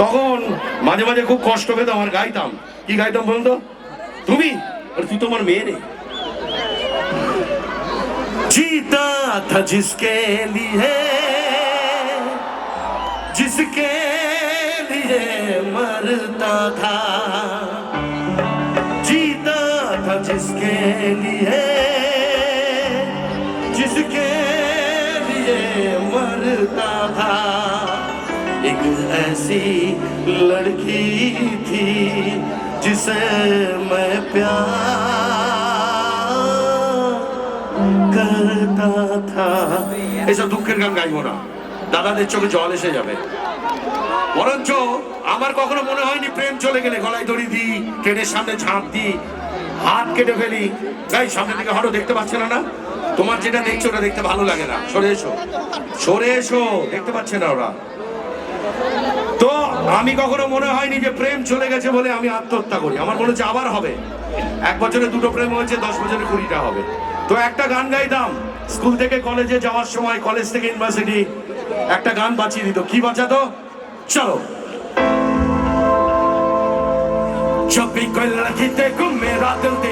তখন মাঝে মাঝে খুব কষ্ট পেতাম আর গাইতাম কি গাইতাম বলুন তো তুমি আরে তুই তো আমার মেয়ে রে जीता था जिसके लिए जिसके लिए मरता था जीता था जिसके लिए जिसके लिए मरता था एक ऐसी लड़की थी जिसे मैं प्यार करता था এসব দুঃখের গান গাইবো না দাদাদের চোখে জল এসে যাবে বরঞ্চ আমার কখনো মনে হয়নি প্রেম চলে গেলে গলায় দড়ি দিই ট্রেনের সামনে ঝাঁপ দিই হাত কেটে ফেলি গাই সামনে থেকে হঠাৎ দেখতে পাচ্ছে না না তোমার যেটা দেখছো ওটা দেখতে ভালো লাগে না সরে এসো সরে এসো দেখতে পাচ্ছে না ওরা তো আমি কখনো মনে হয়নি যে প্রেম চলে গেছে বলে আমি আত্মহত্যা করি। আমার মনে হচ্ছে আবার হবে। এক বছরে দুটো প্রেম হয়েছে, দশ বছরে কুড়িটা হবে। তো একটা গান গাইতাম স্কুল থেকে কলেজে যাওয়ার সময় কলেজ থেকে ইউনিভার্সিটি একটা গান বাঁচিয়ে দিত। কি বাঁচাতো? চলো। চব্বিশ কল্যাণ খেতে ঘুমে con mi